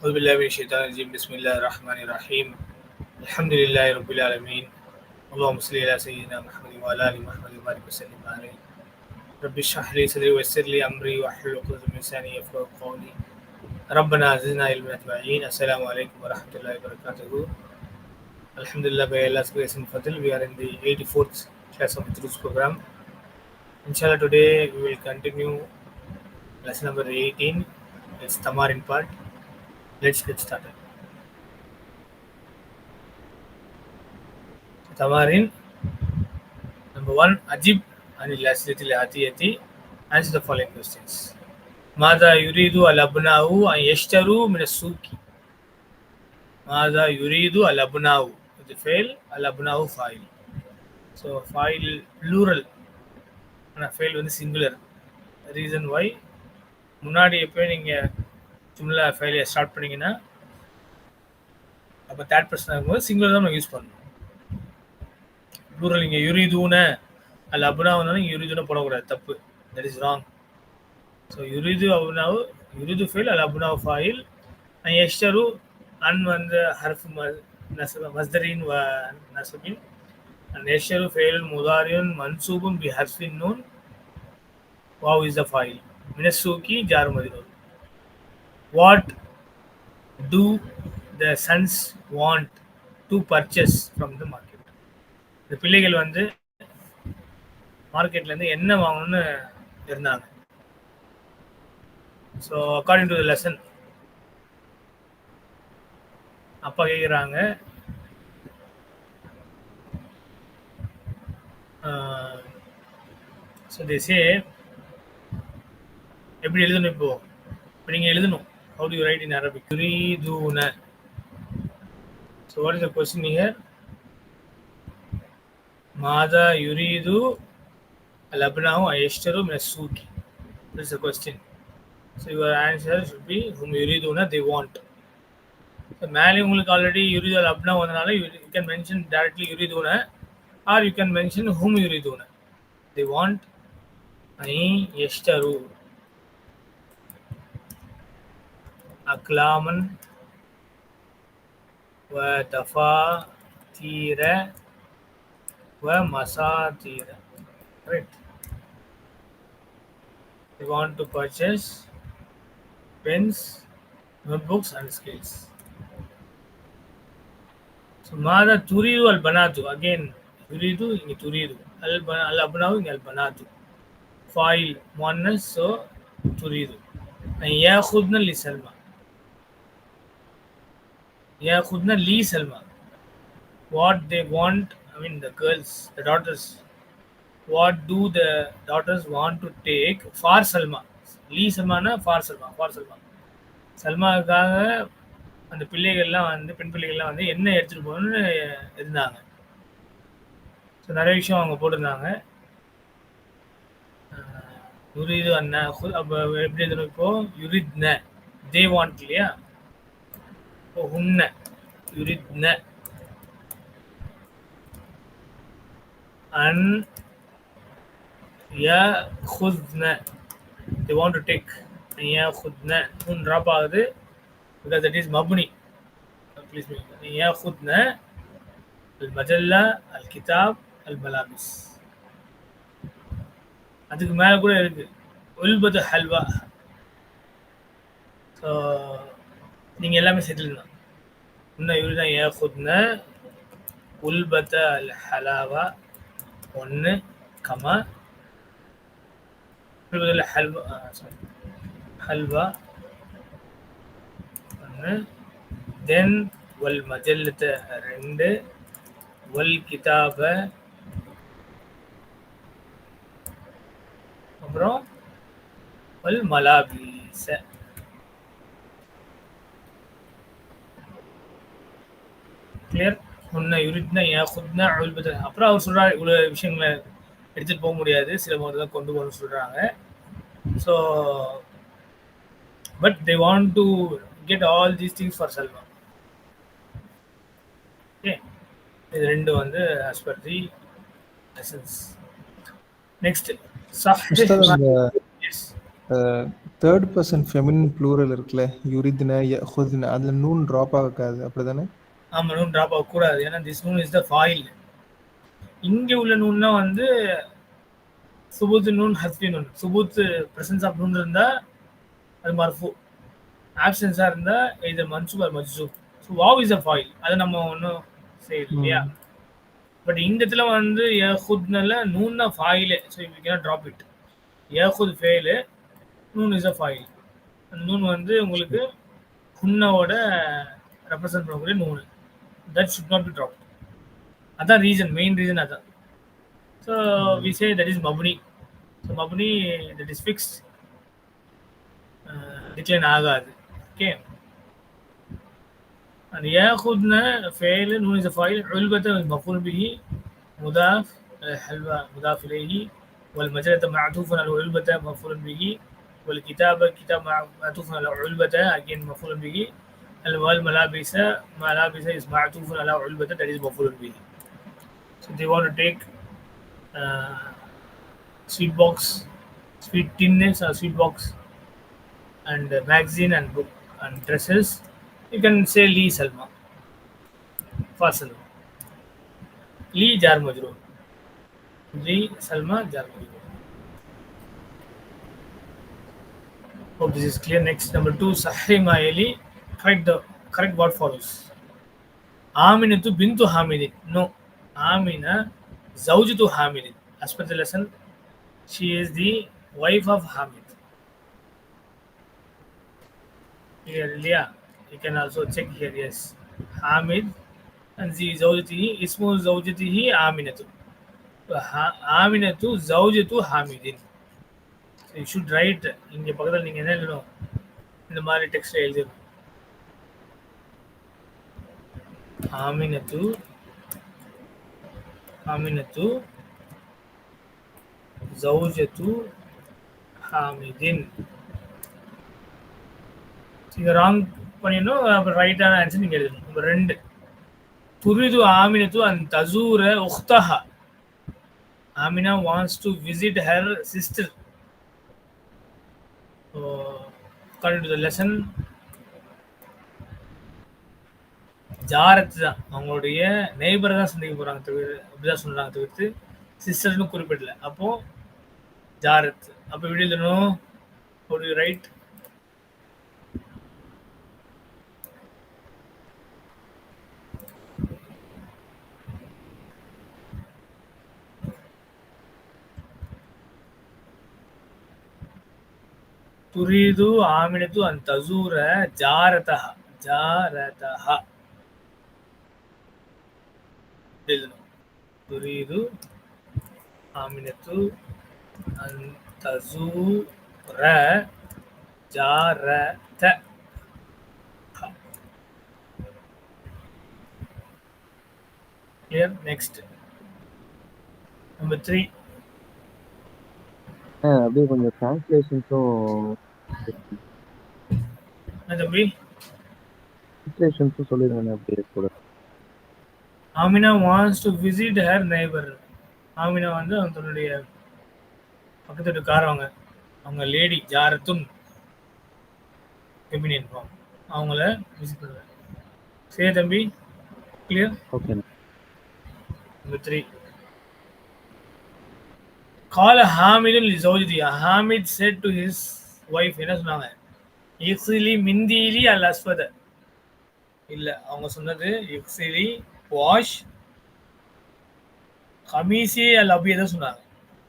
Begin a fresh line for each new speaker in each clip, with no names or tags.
أعوذ بالله من الشيطان الرجيم. بسم الله الرحمن الرحيم. الحمد لله رب العالمين. اللهم صل على سيدنا محمد وعلى آل محمد وبارك وسلم عليه. رب اشرح لي صدري ويسر لي أمري واحلل عقدة من لساني يفقهوا قولي. ربنا زدنا علما أجمعين. السلام عليكم ورحمة الله وبركاته. Alhamdulillah, by Allah's grace and fadl, we are in the 84th class of the Truth program. Inshallah, today we will continue lesson number 18. It's Tamarin part. let's get started. Tamarin, number one, Ajib and Lasitil Atiyati, answer the following questions. Mada Yuridu Alabnahu and Yeshtaru Minasuki. Mada Yuridu Alabnahu. If you fail, Alabnahu file. So file plural. ஆனால் ஃபெயில் வந்து singular reason why முன்னாடி எப்போ நீங்கள் Shimla ஃபைலியை start பண்ணிங்கன்னா அப்போ third person இருக்கும்போது singular தான் நம்ம யூஸ் பண்ணணும். ப்ளூரல் இங்கே யுரிதூன அல்ல அப்படின்னா வந்தாலும் இங்கே யுரிதுன்னு போடக்கூடாது தப்பு. தட் இஸ் ராங் ஸோ யுரிது அபுனாவு யுரிது ஃபைல் அல்ல ஃபைல் ஃபாயில் எஷ்டரு அன் வந்து ஹர்ஃப் மஸ்தரின் வ நசபின். எஷ்டரு ஃபைல் முதாரியுன் மன்சூபும் பி ஹர்ஃபின் நூன் வாவ் இஸ் த ஃபாயில் மினசூக்கி ஜார் மதினூன் what do the sons want to purchase from the market இந்த பிள்ளைகள் வந்து மார்க்கெட்ல இருந்து என்ன வாங்கணும்னு இருந்தாங்க. So according to the lesson அப்பா கேட்குறாங்க ஸோ தேசே எப்படி எழுதணும் இப்போ? இப்போ நீங்கள் எழுதணும். How to write in Arabic யுரீதூன so what is the question here மாதா யுரீது அல் அப்னாஹு ஐஷ்டரு மின சூக்கி this is the question so your answer should be ஹும் யுரீதுனா தே வாண்ட் ஸோ மேலே உங்களுக்கு ஆல்ரெடி யுரீது அல் அப்னா வந்தனால யூ கேன் மென்ஷன் டேரக்ட்லி யுரீதுன or you can mention whom yuriduna. They want ay yashtaru. aklaman wa dafatira wa masatira. Right. They want to purchase pens, notebooks, and scales. So, ماذا تريد البنات again يريد இங்க تريد الأبناء இங்க البنات فاعل مؤنث so تريد أن يأخذن لسلمى Khudna Lee Selma. What they want, I mean, the girls, the daughters, what do the daughters want to take for Salma லீ சல்மானா for Salma for Salma சல்மாவுக்காக அந்த பிள்ளைகள்லாம் வந்து பெண் பிள்ளைகள்லாம் வந்து என்ன எடுத்துகிட்டு போகணும்னு இருந்தாங்க. ஸோ நிறைய விஷயம் அவங்க போட்டிருந்தாங்க. யுரிது அண்ணா அப்போ எப்படி இருந்தாலும் இப்போது யுரித்ன. தே வாண்ட் இல்லையா? இப்போ உன்ன யுரித்ன an yeah ஹுத்ன they want to take யா ஹுத்ன உன் ட்ராப் ஆகுது because that is mabni please ياخذنا المجلة الكتاب الملابس அதுக்கு மேல கூட இருக்கு உல்பது ஹல்வா ஸோ நீங்க எல்லாமே செட்டில் தான் இன்னும் இவரு தான் ஏஹுத்ன உல்பத்த அல் ஹலாவா ஒன்று கமா ஹல்வா சாரி ஹல்வா. ஒன்று தென் வல் மஜல்லத்தை ரெண்டு. வல் கிதாப. அப்புறம் வல் மலாபீச கிளியர் உன்னை யுரித்னா யாஹுத்னா உல்பத்த அப்புறம் அவர் சொல்றாரு இவ்வளோ விஷயங்களை எடுத்துட்டு போக முடியாது சில மாதிரி தான் கொண்டு போகணும்னு சொல்றாங்க so but they want to get all these things for Salma. Okay. இது ரெண்டு வந்து. Next.
Ustad, அந்த
Yes.
Ah, third person feminine plural இருக்குல்ல யுரித்ன யஹுத்ன அதுல நூன் ட்ராப் ஆகாது அப்படிதானே
ஆமாம் நூன் ட்ராப் ஆகக்கூடாது. ஏன்னா திஸ் நூன் இஸ் த ஃபாயில் இங்கே உள்ள நூன்னா வந்து சுபுத் நூன் ஹஸ்பி நூன். சுபுத் பிரசன்ஸ் ஆஃப் நூன் இருந்தால் அது மர்ஃபு. ஆப்சன்ஸாக இருந்தால் இது மன்சூப் அது மஜ்சூப். ஸோ வாவ் இஸ் அ ஃபாயில் அதை நம்ம ஒன்றும் செய்யல இல்லையா? பட் இந்த இடத்துல வந்து ஏஹுத்னால நூன்னா ஃபாயிலே so we can drop it ஏஹுத் ஃபெயிலு நூன் இஸ் அ ஃபாயில் அந்த நூன் வந்து உங்களுக்கு ஹுன்னாவோட ரெப்ரசன்ட் பண்ணக்கூடிய நூல் that should not be drop அதான் ரீசன் மெயின் ரீசன் அதான் so we say that is மப்னி so மப்னி that is fixed decline ஆகாது okay أن يأخذنا فعل نون إذا فاعل علبة مفعول به مضاف حلوى مضاف إليه والمجلة معطوف على علبة مفعول به والكتابة كتاب معطوف على علبة again مفعول به Al-wal malabisa, malabisa is ma'atufun ala ulbata, that is mafulun bihi. So they want to take uh, sweet box, sweet tinness or sweet box and uh, magazine and book and dresses. You can say Li Salma for Salma. Li Jar Majroon. Li Salma Jar Majroon. Hope this is clear. Next, number two, Sahih Maeli. Correct the correct what follows. Aminatu bintu Hamidin. No. Amina Zawjatu Hamidin. As per the lesson, she is the wife of Hamid. Here, yeah. You can also check here. Yes. Hamid and the Zawjatihi. Ismu Zawjatihi Aminatu. Aminatu Zawjatu Hamidin. You should write இங்கே பக்கத்தில் நீங்கள் என்ன எழுதணும் இந்த மாதிரி text எழுதணும் ஆமினத்து ஆமினத்து ஜவுஜத்து ஹாமிதின். நீங்கள் ராங் பண்ணிடணும் அப்புறம் ரைட்டான ஆன்சர் நீங்கள் எழுதணும். நம்பர் ரெண்டு. துரிது ஆமினத்து அண்ட் தசூர உஹ்தஹா Amina wants to visit her sister So, according to the lesson, ஜாரத் தான். அவங்களுடைய நெய்பரை தான் சந்திக்க போகிறாங்க தவிர அப்படிதான் சொல்கிறாங்க தவிர்த்து சிஸ்டர்னு குறிப்பிடல. அப்போ ஜாரத். அப்போ விடியலனும் ஒரு ரைட் துரிது ஆமினத்து அந்த தசூர ஜாரதா ஜாரதா எழுதணும். துரீது ஆமினத்து தசூர ஜாரத கிளியர் நெக்ஸ்ட் நம்பர் த்ரீ
அப்படியே கொஞ்சம் டிரான்ஸ்லேஷன்ஸும்
தம்பி?
டிரான்ஸ்லேஷன்ஸும் அப்படியே கூட.
Amina wants to visit her neighbour Amina வந்து தன்னுடைய பக்கத்து வீட்டுக்காரவங்க. அவங்க லேடி ஜாரத்துன் ஃபெமினியன் ஃபார்ம் அவங்கள விசிட் பண்ணுவேன் சரி தம்பி கிளியர்
ஓகே
நம்பர் த்ரீ கால ஹாமிதுன் ஜவுஜதி Hamid said to his wife என்ன சொன்னாங்க? இக்ஸிலி மிந்திலி அல் அஸ்வத இல்லை அவங்க சொன்னது இக்ஸிலி வாஷ் கமீசி அல் எதோ சொன்னாங்க.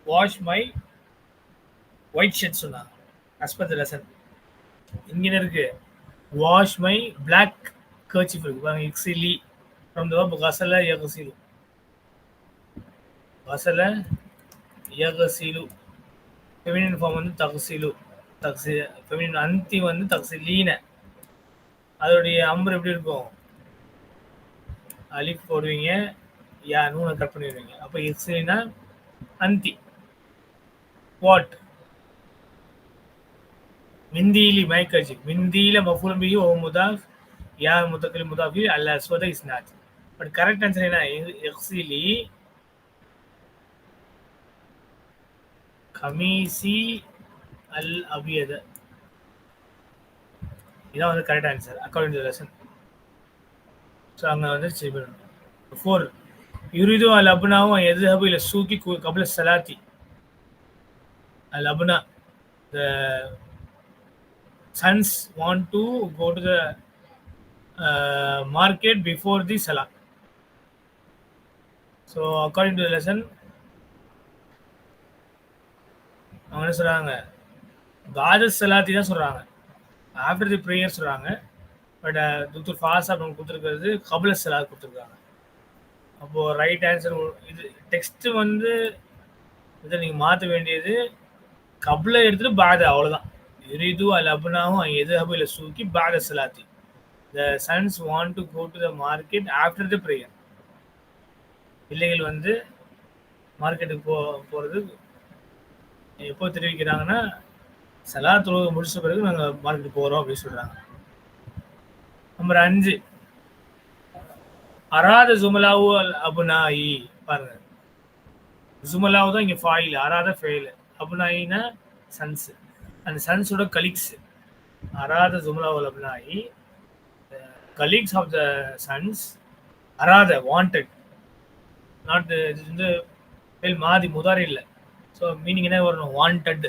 வாஷ் மை ஒயிட் ஷர்ட் சொன்னாங்க. அஸ்பத் லெசன் இங்கே இருக்கு. வாஷ் மை பிளாக் கர்ச்சிஃப் இருக்கு. பாருங்க இக்ஸிலி ஃப்ரம் த வர்ப் கசல யகசிலு கசல யகசிலு ஃபெமினின் ஃபார்ம் வந்து தகசிலு தக்சி ஃபெமினின் அந்தி வந்து தக்சிலீன அதோடைய அம்பர் எப்படி இருக்கும்? அலிஃப் போடுவீங்க யா நூனை கட் பண்ணிடுவீங்க. அப்போ இக்ஸிலினா அந்தி. வாட் மிந்தியிலி மைக்கர்ஜி மிந்தியில மஃபூலம் பிஹி ஓ முதாஃப் யா முத்தக்கலி முதாஃபி அல்ல அஸ்வத இஸ்னாத் பட் கரெக்ட் ஆன்சர் என்ன? எக்ஸிலி கமீசி அல் அபியத இதான் வந்து correct answer according to lesson so வந்து செய்யப்படும் ஃபோர் யுரிது அல் அப்னாவும் எதுஹபு இல்லை சூக்கி கபில சலாத்தி அல் அப்னா the sons want to go to the market before the Salah so according to lesson அவங்க என்ன சொல்கிறாங்க பாத சலாத்தி தான் சொல்கிறாங்க ஆஃப்டர் தி ப்ரேயர் சொல்கிறாங்க பட் uh, துத்தூர் ஃபாஸ்ட் அவங்க கொடுத்துருக்கிறது கபில சலாத் கொடுத்துருக்காங்க. அப்போது ரைட் ஆன்சர் இது டெக்ஸ்ட்டு வந்து இதை நீங்கள் மாற்ற வேண்டியது கபில எடுத்துட்டு பாத அவ்வளோதான் எரிது அல் அப்னாவும் எது அபு இல்லை சூக்கி பாத சலாத்தி. The sons want to go to the market after the prayer பிள்ளைகள் வந்து மார்க்கெட்டுக்கு போ போகிறது எப்போ தெரிவிக்கிறாங்கன்னா சலா தொழுகை முடிச்ச பிறகு நாங்கள் மார்க்கெட் போகிறோம் அப்படின்னு சொல்கிறாங்க நம்பர் அஞ்சு. அராத ஜுமலாவு அல் அபுனாயி பாருங்க. ஜுமலாவு தான் இங்கே ஃபாயில் அராத ஃபெயில் அபுனாயினா சன்ஸ் அந்த சன்ஸோட கலீக்ஸ் அராத ஜுமலாவு அல் அபுனாயி கலீக்ஸ் ஆஃப் த சன்ஸ் அராத வாண்டட் நாட் இது வந்து ஃபெயில் மாதி முதாரி இல்லை. ஸோ மீனிங் என்ன வரணும் wanted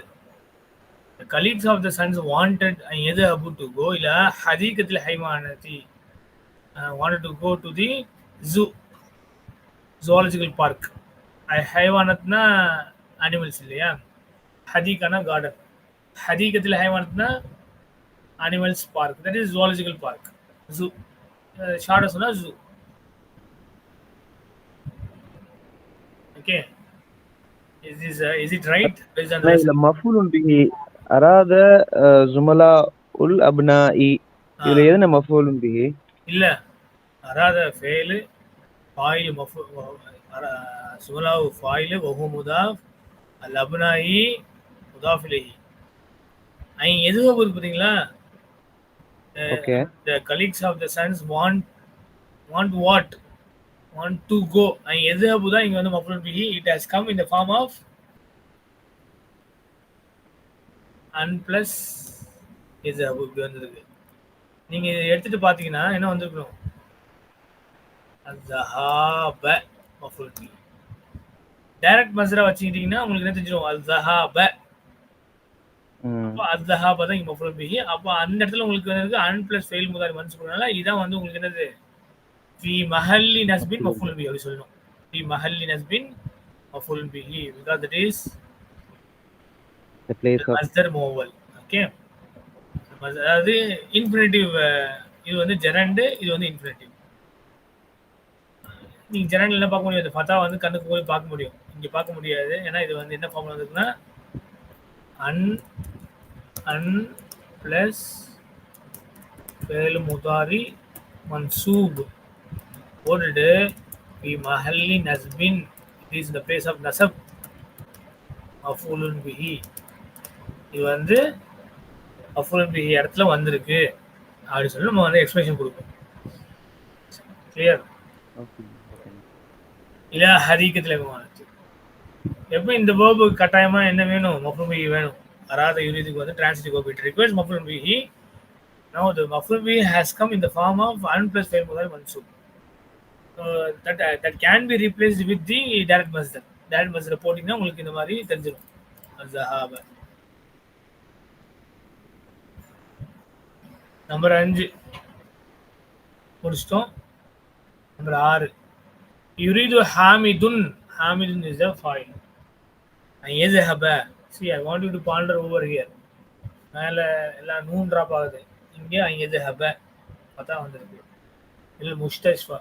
colleagues of the sons wanted எது அபு டு கோ இல்லை ஹதீகத்தில் ஹைமானதி wanted to go to the zoo zoological park ஹைவானத்னா animals இல்லையா? ஹதீக்கானா கார்டன் ஹதீகத்தில் ஹைவானத்னா animals park that is zoological park zoo ஷார்ட்டாக சொன்னால் zoo okay is is is
it right மஃபூல் பிஹி அராத ஜுமலா உல் அப்னாஇ. இதுல எதுன மஃபூலுன் பிஹி
இல்ல. அராத ஃபேலு ஃபாயில் மஃபு சுமலாவு ஃபாயில் வஹு முதாஃப் அல் அப்னாயி முதாஃப் இலைஹி ஐ எதுவும் இருக்கு பார்த்தீங்களா
okay.
the colleagues of the sons want want what want to go ஐ எதுஹபு தான் இங்க வந்து மஃபுல் பிஹி it has come in the form of an plus எதுஹபு இப்படி வந்திருக்கு. நீங்க இதை எடுத்துட்டு பாத்தீங்கன்னா என்ன வந்திருக்கணும்? மஃபுல். பிஹி டைரக்ட் மஸ்ரா வச்சுக்கிட்டீங்கன்னா உங்களுக்கு என்ன தெரிஞ்சிடும்?
ம்.
அப்போ அஸ்ஹாப தான் இங்க மஃபுல் பிஹி. அப்போ அந்த இடத்துல உங்களுக்கு வந்து அன் பிளஸ் ஃபெயில் முதாரி மன்ஸ் பண்ணனால இதான் வந்து உங்களுக்கு என்னது? ஃபி மஹல்லி நஸ்பின் மஃபுல் பிஹி அப்படி சொல்லணும். ஃபி மஹல்லி நஸ்பின் மஃபுல் பிஹி. Because that is
the place of
மஸ்தர் மூவல் okay? அதாவது இன்ஃபினிட்டிவ் uh, இது வந்து ஜெரண்டு இது வந்து இன்ஃபினிட்டிவ் நீங்கள் ஜெரண்ட் என்ன பார்க்க முடியாது. ஃபத்தா வந்து கண்ணுக்கு போய் பார்க்க முடியும். இங்கே பார்க்க முடியாது. ஏன்னா இது வந்து என்ன ஃபார்முலா இருக்குன்னா அன் அன் பிளஸ் ஃபேல் முதாரி மன்சூப் போட்டுட்டு பி மஹல்லி நஸ்பின் it is the place of நசப் மஃபூலுன் பிஹி இது வந்து பிஹி இடத்துல வந்திருக்கு. அப்படின்னு சொல்லி நம்ம வந்து எக்ஸ்பிளேஷன் கொடுப்போம். கிளியர். இல்ல ஹரீக்கத்தில் விமானத்து எப்போ இந்த வேர்பு கட்டாயமா என்ன வேணும்? மஃபுல் பிஹி வேணும். அராத யூனிதுக்கு வந்து டிரான்சிட்டிவ் வேர்ப் இட் ரிக்வயர்ஸ் மஃபுல் பிஹி now the maful bihi has come in the form of un plus fail mudar mansub so that uh, that can be replaced with the direct masdar direct masdar போட்டிங்கன்னா உங்களுக்கு இந்த மாதிரி தெரிஞ்சிடும் number அஞ்சு. முடிச்சிட்டோம். Number ஆறு. யுரிது ஹாமிதுன். ஹாமிதுன் இஸ் அ ஃபாயில் எதுஹப see I want you to ponder over here மேலே எல்லாம் நூன் ட்ராப் ஆகுது. இங்கே எதுஹப பார்த்தா வந்திருக்கு. இல்லை முஸ்தஷ்ஃபா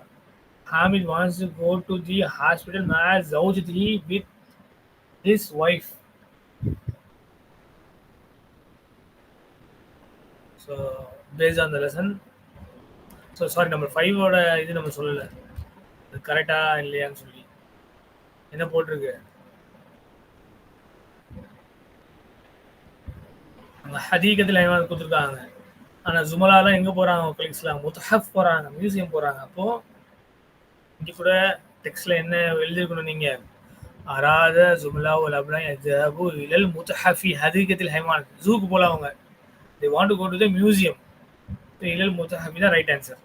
Hamid wants to go to the hospital ஜவுஜ் three with this wife so based on the lesson so sorry நம்ம ஃபைவோட இது நம்ம சொல்லலை. அது கரெக்டா இல்லையான்னு சொல்லி. என்ன போட்டிருக்கு? அந்த ஹதீகத்தில் ஐமாவது கொடுத்துருக்காங்க. ஆனால் ஜுமலாலாம் எங்கே போகிறாங்க கொலீக்ஸ்லாம் முத்தஹப் போகிறாங்க மியூசியம் போகிறாங்க அப்போது இங்கே கூட டெக்ஸ்டில் என்ன எழுதியிருக்கணும் நீங்கள் அராத ஜுமலா உல் அப்னா இலல் முத்தஹஃபி ஹதீகத்தில் ஹைமான். ஜூக்கு போல அவங்க. They want to go to the museum இலல் முத்தஹபி தான் ரைட் ஆன்சர்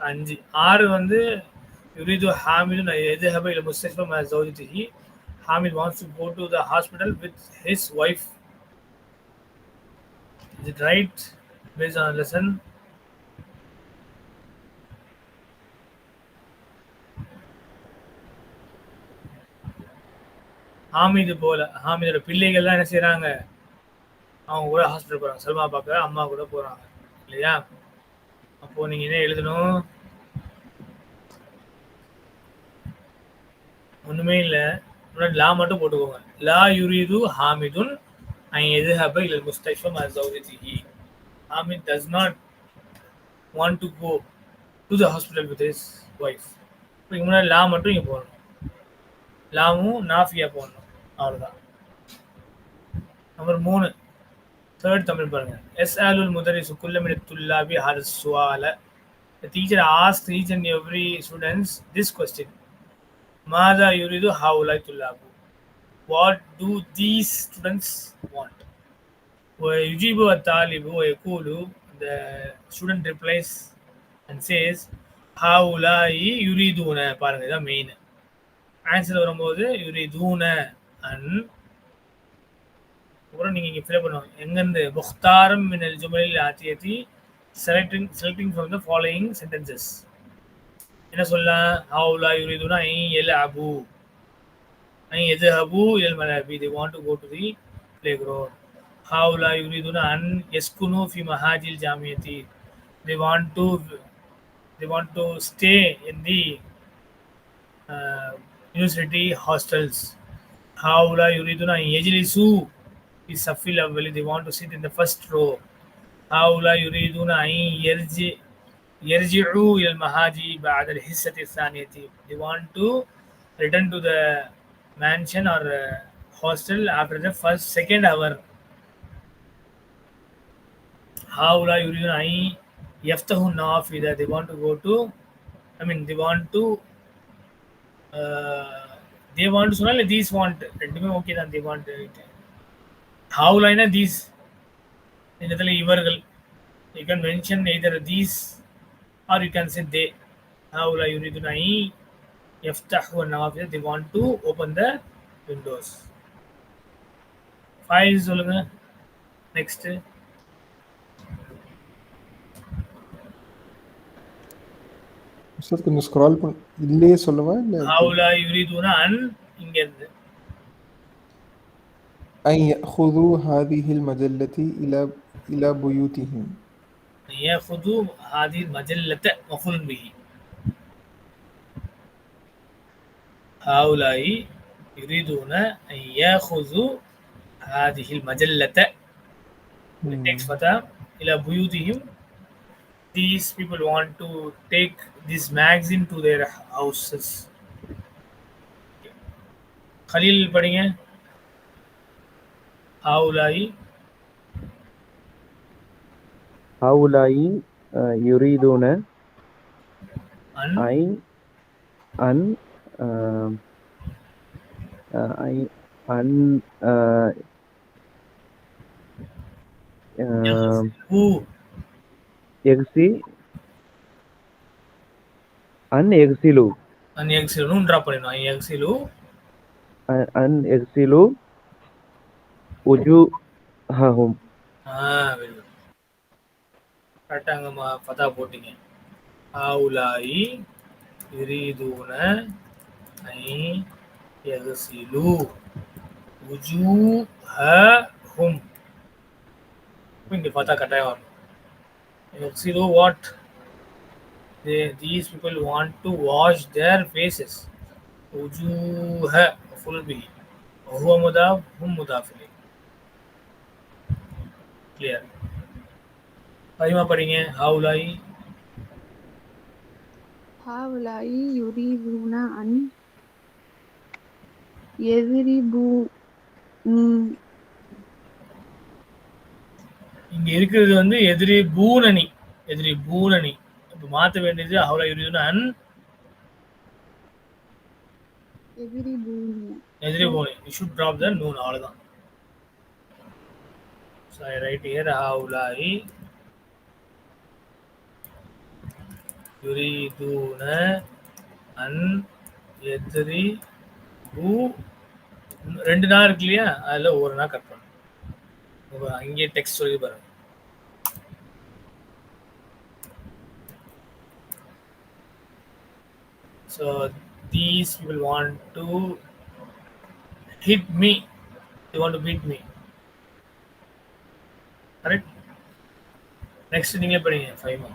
அஞ்சு. ஆறு வந்து யுரிது ஹாமிதுன் எதுஹப இல முஸ்தஷ்ஃபா மா ஜௌஜதிஹி Hamid wants to go to the hospital with his wife is it right based on lesson Hamid போல ஹாமிதோட பிள்ளைகள்லாம் என்ன செய்யறாங்க அவங்க கூட ஹாஸ்பிட்டல் போறாங்க. சல்மா பார்க்க அம்மா கூட போறாங்க. இல்லையா? அப்போ நீங்க என்ன எழுதணும்? ஒண்ணுமே இல்ல. முன்னாடி லா மட்டும் போட்டுக்கோங்க. லா யுரிது ஹாமிதுன் ஐ எது ஹப முஸ்தஷ்ஃபா மா ஜௌஜதிஹி Hamid does not want to go to the hospital with his wife இப்போ முன்னாடி லா மட்டும் இங்கே போடணும். லாமும் நாஃபியா போடணும். அவ்வளவுதான். நம்பர் மூணு. தேர்ட் தமிழ் பாருங்க. எஸ் ஆலுல் முதரி சுக்குல்லமின் துல்லாபி ஹர் சுவால. Teacher ask each and every students this question மாதா யுரிது ஹவுலாய் துல்லாபு? What do these students want யுஜிபு தாலிபு ஓ எகூலு the student replies and says ஹவுலாயி யுரிதூன. பாருங்க இதான் மெயின் ஆன்சர் வரும்போது யுரிதூன அண்ட் அப்புறம் நீங்கள் இங்கே ஃபில்அப் பண்ணுவாங்க எங்கேருந்து? முக்தாரம் மினல் ஜுமலில் ஆத்தியத்தி selecting selecting from the following sentences என்ன சொல்லலாம் ஹவுலா யுரிதுனா ஐ எல் அபு ஐ எது அபு எல் மலபி. They want to go to the playground ஹவுலா யுரிதுனா அன் எஸ்குனு ஃபி மஹாஜில் ஜாமியத்தி. They want to they want to stay in the university hostels ஹவுலா யுரிதுனா எஜிலிசு. يجلسوا في الصف الأول they want to sit in the first row هؤلاء يريدون أن يرجع يرجعوا إلى المهاجي بعد الحصة الثانية they want to return to the mansion or uh, hostel after the first second hour هؤلاء يريدون أن يفتحوا النوافذ they want to go to I mean they want to they want சொன்னா இல்லை these want ரெண்டுமே okay தான் they want ஹவுலைனா these இந்த இடத்துல இவர்கள்? You can mention either these or you can say they ஹவுலா யுரிதுனா எஃப்தஹு நவாஃபியா they want to open the windows file சொல்லுங்க. நெக்ஸ்ட்
சார் கொஞ்சம் ஸ்க்ரால் பண்ண. இல்லையே சொல்லவா? இல்லை
ஹவுலா யுரிதுனா அன் இங்க இருந்து.
أن يأخذوا هذه المجلة إلى إلى بيوتهم
يأخذوا هذه المجلة مفعول به هؤلاء يريدون أن يأخذوا هذه المجلة next فتاة إلى بيوتهم these people want to take this magazine to their houses Khalil पढ़ेंगे هؤلاء
هؤلاء يريدون
أن
أي أن أي أن يغسي أن يغسلوا
أن يغسلوا نرى أن يغسلوا
أن يغسلوا يغسلوا وجوههم
ஆ வெரி குட் கரெக்டாக அங்கே ஃபதா போட்டீங்க ஹவுலாயி யுரீதூன ஐ யகசிலு உஜூஹும் இங்கே ஃபதா கட்டாயம் வரணும் யகசிலு what they, these people want to wash their faces وجوه مفعول به وهو مضاف هم مضاف إليه clear பதிமா படிங்க. ஹவுலாயி
ஹவுலாயி யுரிதுனா அன் எதிரிபு
இங்க இருக்கிறது வந்து எதிரி பூனணி எதிரி பூனணி இப்ப மாத்த வேண்டியது அவ்வளவு அன்
எதிரி பூனி
எதிரி பூனி யூ ஷுட் டிராப் த நூன் அவ்வளவுதான். So ஐ ரைட் here ஹவுலாய் யுரீதுன அன் எதிரி பூ ரெண்டு நாள் இருக்கு இல்லையா அதுல ஒரு நாள் கட் பண்ணும் அங்கேயே டெக்ஸ்ட் சொல்லி பாருங்க So these people want to hit me. They want to beat me. Correct next நீங்க படிங்க ஃபைமா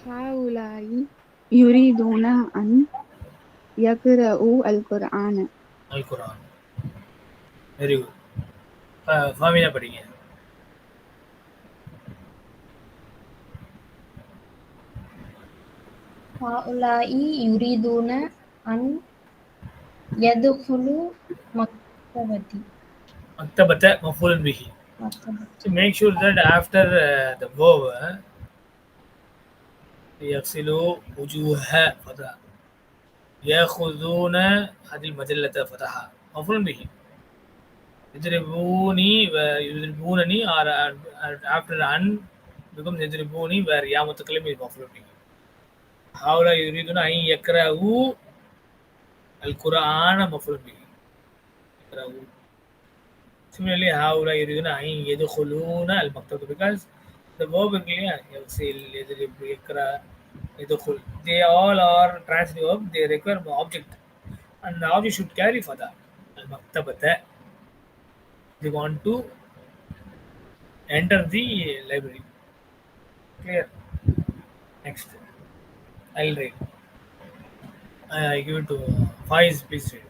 ஹாவுலாயி யுரீதுன அன் யக்ரஉ அல் குர்ஆன
அல் குர்ஆன் வெரி குட் ஃபாமினா படிங்க.
ஹாவுலாயி யுரீதுன அன் யதுகுலு
மக்தபதி maktabata mafulan
bihi.
So make sure that after uh, the verb, يغسلوا وجوه فتحة يأخذون هذه المجلة فتحة مفعول به يضربوني ويضربونني or after an become يضربوني where يا متكلم is مفعول به هؤلاء يريدون أن يقرأوا القرآن مفعول به يقرأوا Similarly, Haula Yuruna Ain Yedhuluna Al Maktab because the verb Yedhul, they all are transitive verb, they require an object. And the object should carry for that. Al Maktabata. They want to enter the library. Clear? Next. I'll read. I give it to Faiz, please read.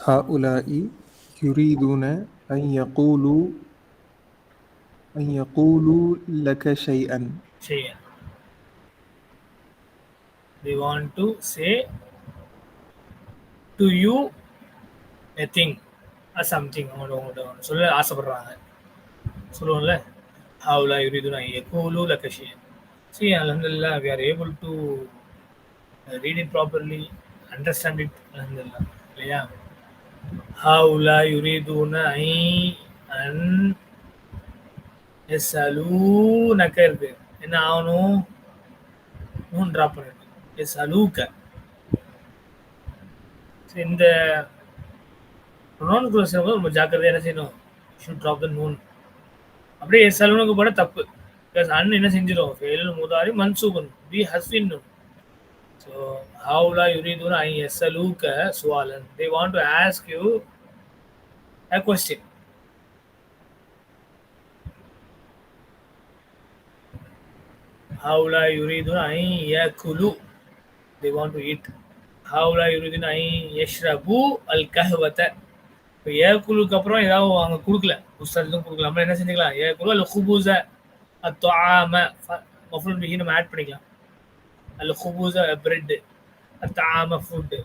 هؤلاء يريدون أن يقولوا أن يقولوا لك شيئا
شيئا they want to say to you a thing or something அவங்களோட உங்கள்கிட்ட சொல்ல ஆசைப்படுறாங்க சொல்லுவோம்ல ஹவுலா யுரிதுனா யகூலு லகஷியன் see alhamdulillah we are able to uh, read it properly understand it alhamdulillah இல்லையா هؤلاء يريدون ஐ an எஸ்அலூனக இருக்கு என்ன ஆகணும் நூன் ட்ராப் பண்ணிட்டு எஸ் அலூக்க இந்த ப்ரொனவுன் க்ளோஸ் ரொம்ப ஜாக்கிரதையாக என்ன செய்யணும்? ஷுட் ட்ராப் த நூன் அப்படியே எஸ் அலூனுக்கு போட தப்பு. பிகாஸ் அன் என்ன செஞ்சிடும் ஃபெயில் முதாரி மன்சூபன். பி ஹஸ்வின். So haula yuriduna yasaluka sualan. They want to ask you a question. Haula yuriduna yakulu. They want to eat. ஹவுலா யுருதின் ஐ யஷ்ரபு அல் கஹ்வத்தை இப்போ ஏக்குலுக்கு அப்புறம் ஏதாவது அவங்க கொடுக்கல எதுவும் கொடுக்கல நம்ம என்ன செஞ்சுக்கலாம் ஏக்குலு அல்ல ஹுபூச அத்தோ ஆம பிஹி நம்ம ஆட் பண்ணிக்கலாம் அல்ல குபூச பிரெட்டு தாம ஃபுட்டு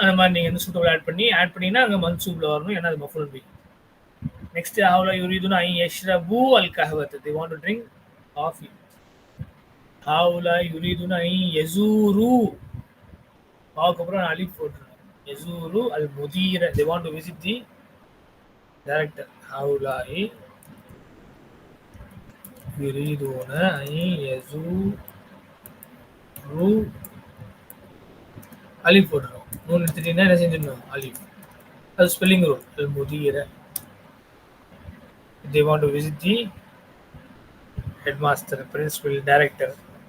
அந்த மாதிரி நீங்கள் வந்து சூட்டபிள் ஆட் பண்ணி ஆட் பண்ணிங்கன்னா அங்கே மன்சூப்பில் வரணும். ஏன்னா அது மஃபுல் பி நெக்ஸ்ட் ஹவுலா யுரீதுனா ஐ யஷ்ரபு அல் கஹவத். They want to drink coffee ஹவுலா யுரீதுனா ஐ யசூரு. பாவுக்கு அப்புறம் நான் அலிஃப் போட்டுருவேன். யசூரு அல் முதீர. They want to visit the director. ஐ யுரீதுன ஐ யசூரு அலிஃப் போட்டுருவோம் நூன் எடுத்துட்டீங்கன்னா என்ன செஞ்சிடணும் அலிஃப் அது ஸ்பெல்லிங் ரூல் அல் முதீர they want to visit the headmaster, principal, director.